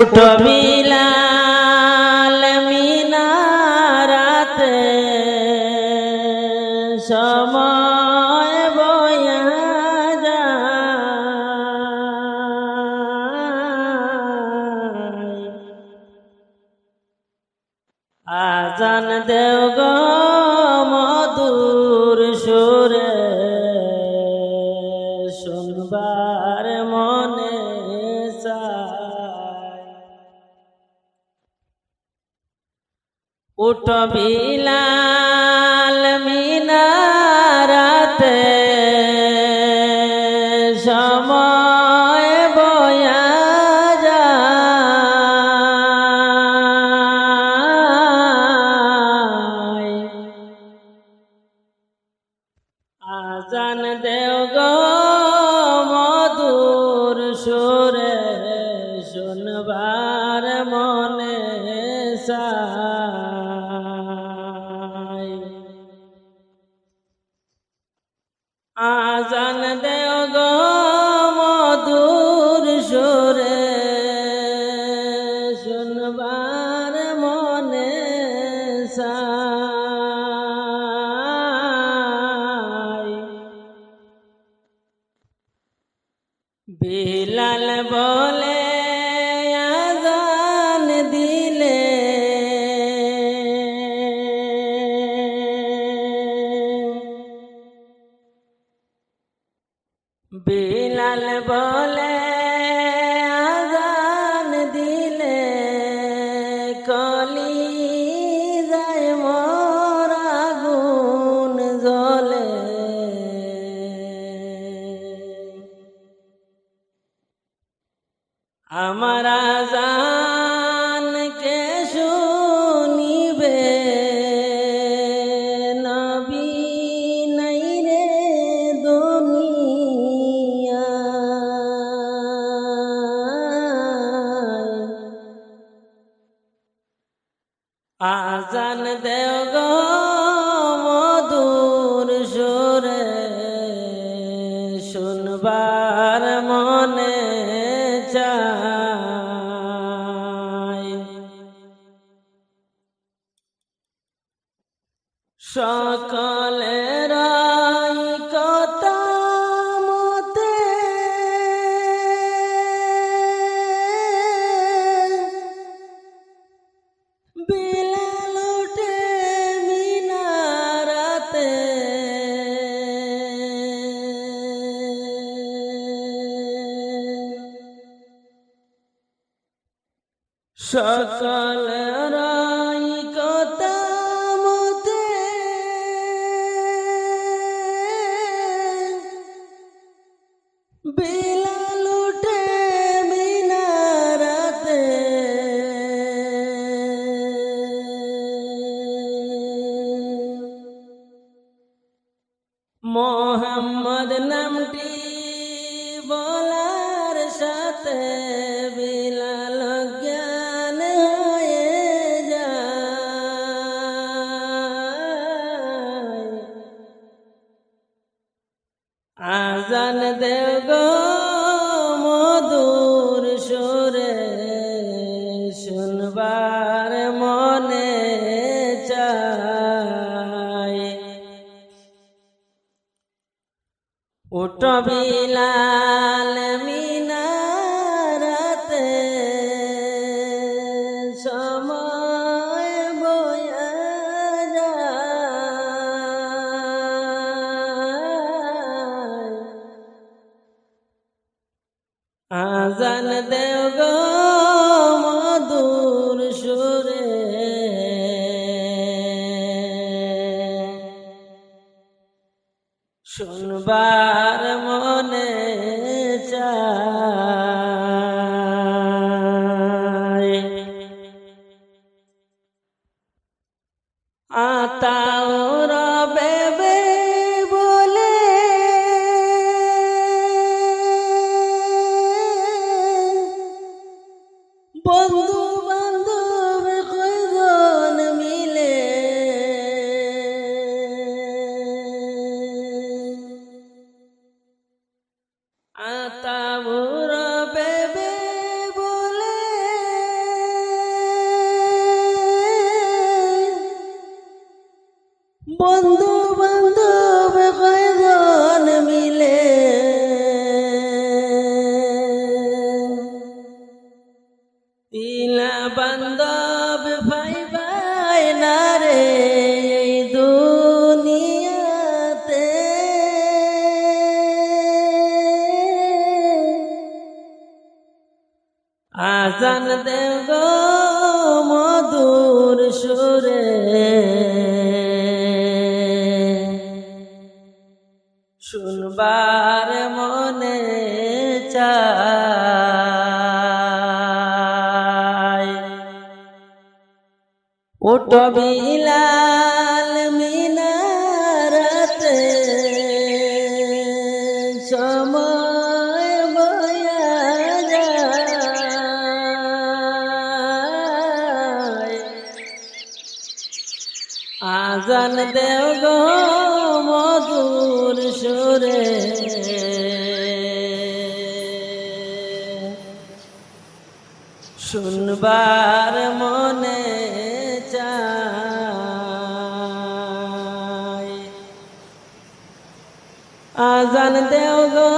বিলাল মিনারাতে সময় বয়া আজান দেও বিলাল মিনারাতে সময় বয়া যায়। আজান দেও গো মধুর সুরে শুনবার মনে চায় বিলাল বলে আজান দিলে। বিলাল বলে আজান দেও গো মধুর সুরে শুনবার মনে সকল রাই কথা মতে বিলাল উঠে মিনারাতে। মোহাম্মদ নামটি বলার সাথে আজান দেব গো মধুর সুরে শুনবার মনে চাই। উঠ বিলাল বন্ধু বান্ধব কয়জন মিলে? তিলা বান্ধব ভাই ভাই না রে এই দুনিয়াতে? আজান দেব মধুর সুরে। শুনবার মনে চায়। ওট বিলাল আজান দেও গো মধুর সুরে। শুনবার মনে চায় আজান দেও গো